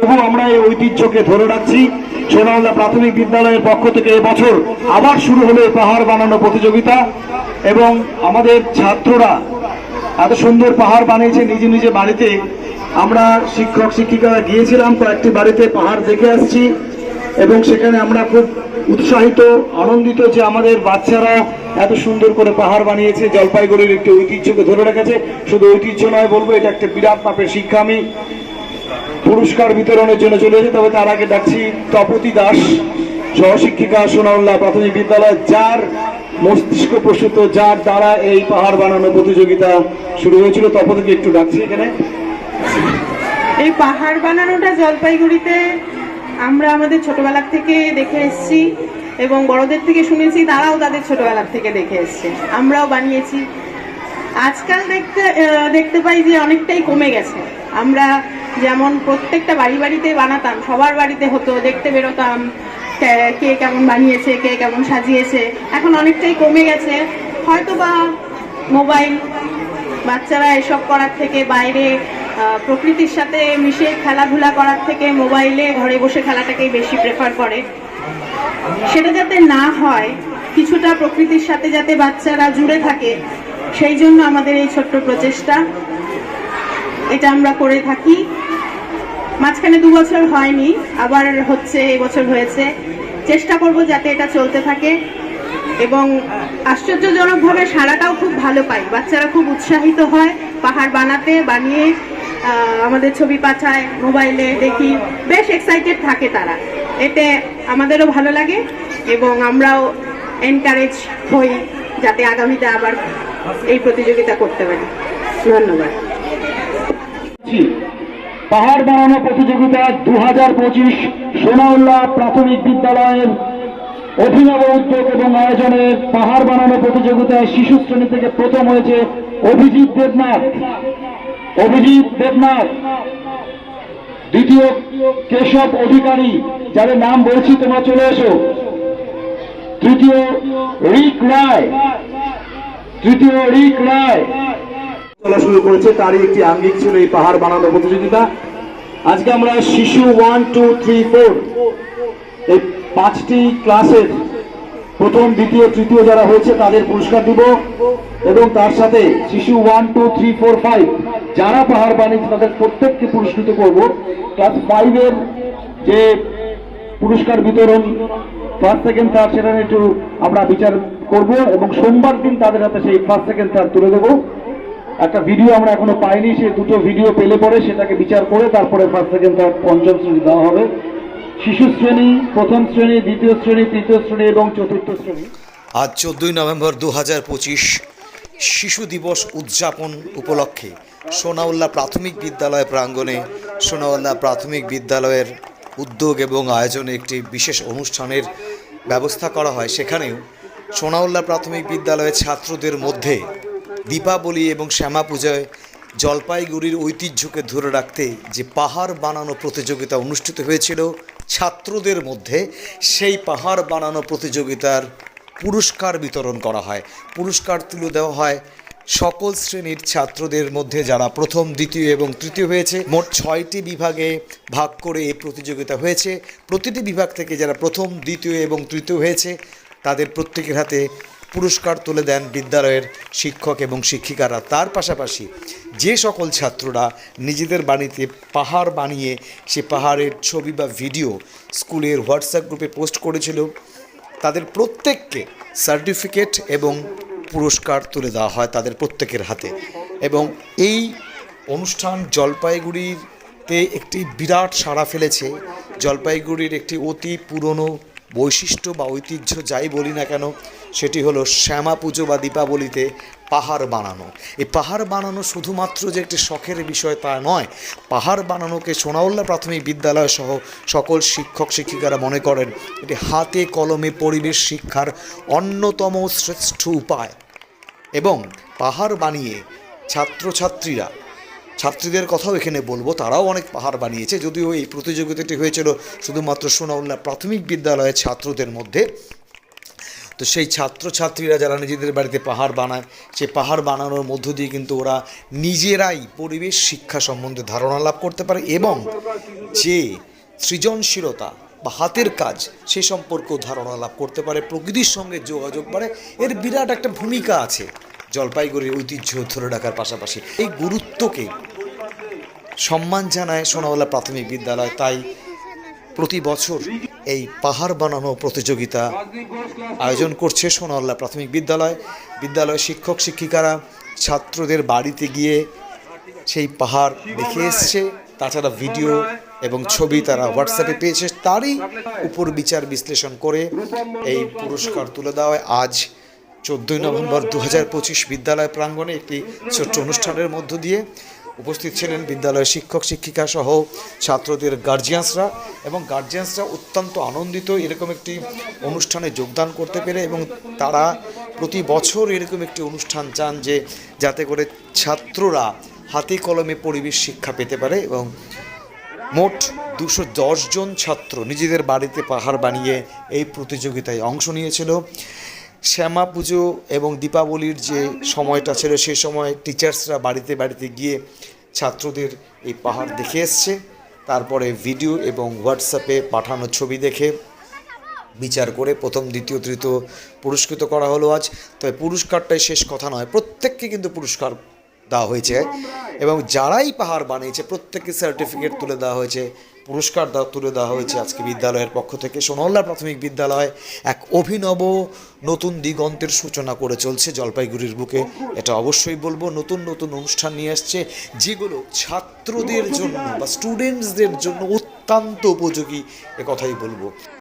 তবু আমরা এই ঐতিহ্যকে ধরে রাখছি। সোনামলা প্রাথমিক বিদ্যালয়ের পক্ষ থেকে এবছর আবার শুরু হলো পাহাড় বানানো প্রতিযোগিতা এবং আমাদের ছাত্ররা এত সুন্দর পাহাড় বানিয়েছে, নিজে নিজে বাড়িতে। আমরা শিক্ষক, শিক্ষিকারা গিয়েছিলাম, কয়েকটি বাড়িতে পাহাড় দেখে আসছি এবং সেখানে আমরা খুব উৎসাহিত, আনন্দিত যে আমাদের বাচ্চারা এত সুন্দর করে পাহাড় বানিয়েছে, জলপাইগুড়ির একটি ঐতিহ্যকে ধরে রেখেছে। শুধু ঐতিহ্য নয় বলব, এটা একটা বিরাট মাপের শিক্ষা আমি পুরস্কার বিতরণের জন্য চলে এসে তবে তার আগে ডাকছি তপতি দাস সহশিক্ষিকা সোনাউল্লাহ প্রাথমিক বিদ্যালয়, যার মস্তিষ্ক প্রসূত, যার দ্বারা এই পাহাড় বানানো প্রতিযোগিতা শুরু হয়েছিল। তপতিকে একটু ডাকছি এখানে। এই পাহাড় বানানোটা জলপাইগুড়িতে আমরা আমাদের ছোটবেলার থেকে দেখে এসেছি এবং বড়দের থেকে শুনেছি, তারাও তাদের ছোটবেলার থেকে দেখে এসছে। আমরাও বানিয়েছি। আজকাল দেখতে দেখতে পাই যে অনেকটাই কমে গেছে। আমরা যেমন প্রত্যেকটা বাড়ি বাড়িতে বানাতাম, সবার বাড়িতে হতো, দেখতে বেরোতাম, কে- কেমন বানিয়েছে, কে কেমন সাজিয়েছে, এখন অনেকটাই কমে গেছে। হয়তো বা মোবাইল, বাচ্চারা এসব করার থেকে বাইরে প্রকৃতির সাথে মিশে খেলাধুলা করার থেকে মোবাইলে ঘরে বসে খেলাটাকেই বেশি প্রেফার করে। সেটা যাতে না হয়, কিছুটা প্রকৃতির সাথে যাতে বাচ্চারা জুড়ে থাকে, সেই জন্য আমাদের এই ছোট্ট প্রচেষ্টা। এটা আমরা করে থাকি। মাঝখানে দু বছর হয়নি, আবার হচ্ছে এবছর হয়েছে। চেষ্টা করব যাতে এটা চলতে থাকে এবং আশ্চর্যজনকভাবে সারাটাও খুব ভালো পাই। বাচ্চারা খুব উৎসাহিত হয় পাহাড় বানাতে, বানিয়ে আমাদের ছবি পাঠায়, মোবাইলে দেখি। বেশ এক্সাইটেড থাকে তারা। এতে আমাদেরও ভালো লাগে এবং আমরাও এনকারেজ হই যাতে আগামীতে আবার এই প্রতিযোগিতা করতে পারি। ধন্যবাদ। পাহাড় বানানো প্রতিযোগিতা দু হাজার পঁচিশ সোনাউল্লাহ প্রাথমিক বিদ্যালয়ের অভিনব উদ্যোগ এবং আয়োজনে পাহাড় বানানো প্রতিযোগিতায় শিশু শ্রেণি থেকে প্রথম হয়েছে অভিজিৎ দেবনাথ। অভিজিৎ দেবনাথ, দ্বিতীয় কেশব অধিকারী, যাদের নাম বলছি তোমরা চলে এসো। তৃতীয় রিক রায়, তৃতীয় রিক রায়। চলা শুরু করেছে, তারই একটি আঙ্গিক ছিল এই পাহাড় বানানো প্রতিযোগিতা। আজকে আমরা শিশু ওয়ান টু থ্রি ফোর এই পাঁচটি ক্লাসের প্রথম, দ্বিতীয়, তৃতীয় যারা হয়েছে, তাদের পুরস্কার দিব এবং তার সাথে শিশু one two three four five যারা পাহাড় বানিয়েছে, তাদের প্রত্যেককে পুরস্কৃত করব। ক্লাস ফাইভের যে পুরস্কার বিতরণ ফার্স্ট সেকেন্ড থার্ড সেটা একটু আমরা বিচার করব এবং সোমবার দিন তাদের হাতে সেই ফার্স্ট সেকেন্ড থার্ড তুলে দেবো। একটা ভিডিও আমরা এখনও পাইনি, সে দুটো ভিডিও পেলে পরে সেটাকে বিচার করে তারপরে ফার্স্ট সেকেন্ড থার্ড পঞ্চম শ্রেণি দেওয়া হবে। শিশু শ্রেণি, প্রথম শ্রেণি, দ্বিতীয় শ্রেণি, তৃতীয় শ্রেণি এবং চতুর্থ শ্রেণি। আজ চোদ্দই নভেম্বর দু হাজার পঁচিশ শিশু দিবস উদযাপন উপলক্ষে সোনাউল্লাহ প্রাথমিক বিদ্যালয় প্রাঙ্গণে সোনাউল্লাহ প্রাথমিক বিদ্যালয়ের উদ্যোগ এবং আয়োজনে একটি বিশেষ অনুষ্ঠানের ব্যবস্থা করা হয়। সেখানেও সোনাউল্লাহ প্রাথমিক বিদ্যালয়ের ছাত্রদের মধ্যে দীপাবলি এবং শ্যামা পূজায় জলপাইগুড়ির ঐতিহ্যকে ধরে রাখতে যে পাহাড় বানানো প্রতিযোগিতা অনুষ্ঠিত হয়েছিল ছাত্রদের মধ্যে, সেই পাহাড় বানানো প্রতিযোগিতার পুরস্কার বিতরণ করা হয়। পুরস্কার তুলে দেওয়া হয় সকল শ্রেণির ছাত্রদের মধ্যে যারা প্রথম, দ্বিতীয় এবং তৃতীয় হয়েছে। মোট ছয়টি বিভাগে ভাগ করে এই প্রতিযোগিতা হয়েছে। প্রতিটি বিভাগ থেকে যারা প্রথম, দ্বিতীয় এবং তৃতীয় হয়েছে, তাদের প্রত্যেকের হাতে পুরস্কার তুলে দেন বিদ্যালয়ের শিক্ষক এবং শিক্ষিকারা। তার পাশাপাশি যে সকল ছাত্ররা নিজেদের বাড়িতে পাহাড় বানিয়ে সে পাহাড়ের ছবি বা ভিডিও স্কুলের হোয়াটসঅ্যাপ গ্রুপে পোস্ট করেছিল, তাদের প্রত্যেককে সার্টিফিকেট এবং পুরস্কার তুলে দেওয়া হয় তাদের প্রত্যেকের হাতে। এবং এই অনুষ্ঠান জলপাইগুড়িতে একটি বিরাট সাড়া ফেলেছে। জলপাইগুড়ির একটি অতি পুরনো বৈশিষ্ট্য বা ঐতিহ্য যাই বলি না কেন, সেটি হলো শ্যামা পুজো বা দীপাবলিতে পাহাড় বানানো। এই পাহাড় বানানো শুধুমাত্র যে একটি শখের বিষয় তা নয়, পাহাড় বানানোকে সোনাউল্লা প্রাথমিক বিদ্যালয় সহ সকল শিক্ষক শিক্ষিকারা মনে করেন, এটি হাতে কলমে পরিবেশ শিক্ষার অন্যতম শ্রেষ্ঠ উপায়। এবং পাহাড় বানিয়ে ছাত্রছাত্রীরা ছাত্রীদের কথাও এখানে বলব, তারাও অনেক পাহাড় বানিয়েছে। যদিও এই প্রতিযোগিতাটি হয়েছিল শুধুমাত্র সোনাউল্লাহ প্রাথমিক বিদ্যালয়ের ছাত্রদের মধ্যে। তো সেই ছাত্রছাত্রীরা যারা নিজেদের বাড়িতে পাহাড় বানায়, সে পাহাড় বানানোর মধ্য দিয়ে কিন্তু ওরা নিজেরাই পরিবেশ, শিক্ষা সম্বন্ধে ধারণা লাভ করতে পারে এবং যে সৃজনশীলতা বা হাতের কাজ, সে সম্পর্কেও ধারণা লাভ করতে পারে, প্রকৃতির সঙ্গে যোগাযোগ বাড়ে। এর বিরাট একটা ভূমিকা আছে জলপাইগুড়ির ঐতিহ্য ধরে রাখার পাশাপাশি। এই গুরুত্বকে সম্মান জানায় সোনাওয়ালা প্রাথমিক বিদ্যালয়। তাই প্রতি বছর এই পাহাড় বানানো প্রতিযোগিতা আয়োজন করছে সোনাওয়ালা প্রাথমিক বিদ্যালয়। বিদ্যালয়ের শিক্ষক, শিক্ষিকারা ছাত্রদের বাড়িতে গিয়ে সেই পাহাড় দেখে এসছে। তাছাড়া ভিডিও এবং ছবি তারা হোয়াটসঅ্যাপে পেয়েছে। তারই উপর বিচার বিশ্লেষণ করে এই পুরস্কার তুলে দেওয়ায় আজ চোদ্দোই নভেম্বর দু হাজার পঁচিশ বিদ্যালয় প্রাঙ্গণে একটি ছোট্ট অনুষ্ঠানের মধ্য দিয়ে উপস্থিত ছিলেন বিদ্যালয়ের শিক্ষক, শিক্ষিকা সহ ছাত্রদের গার্জিয়ানসরা এবং গার্জিয়ানসরা অত্যন্ত আনন্দিত এরকম একটি অনুষ্ঠানে যোগদান করতে পেরে এবং তারা প্রতি বছর এরকম একটি অনুষ্ঠান চান যে যাতে করে ছাত্ররা হাতে কলমে পরিবেশ শিক্ষা পেতে পারে এবং মোট দুশো জন ছাত্র নিজেদের বাড়িতে পাহাড় বানিয়ে এই প্রতিযোগিতায় অংশ নিয়েছিল। শ্যামা পুজো এবং দীপাবলির যে সময়টা ছিল সেই সময় টিচার্সরা বাড়িতে বাড়িতে গিয়ে ছাত্রদের এই পাহাড় দেখে এসছে। তারপরে ভিডিও এবং হোয়াটসঅ্যাপে পাঠানো ছবি দেখে বিচার করে প্রথম, দ্বিতীয়, তৃতীয় পুরস্কৃত করা হলো আজ। তবে পুরস্কারটাই শেষ কথা নয়, প্রত্যেককে কিন্তু পুরস্কার দেওয়া হয়েছে এবং যারাই পাহাড় বানিয়েছে, প্রত্যেককে সার্টিফিকেট তুলে দেওয়া হয়েছে, পুরস্কার তুলে দেওয়া হয়েছে আজকে বিদ্যালয়ের পক্ষ থেকে। সোনল্লা প্রাথমিক বিদ্যালয় এক অভিনব নতুন দিগন্তের সূচনা করে চলছে জলপাইগুড়ির বুকে। এটা অবশ্যই বলব, নতুন নতুন অনুষ্ঠান নিয়ে আসছে, যেগুলো ছাত্রদের জন্য বা স্টুডেন্টসদের জন্য অত্যন্ত উপযোগী, এ কথাই বলব।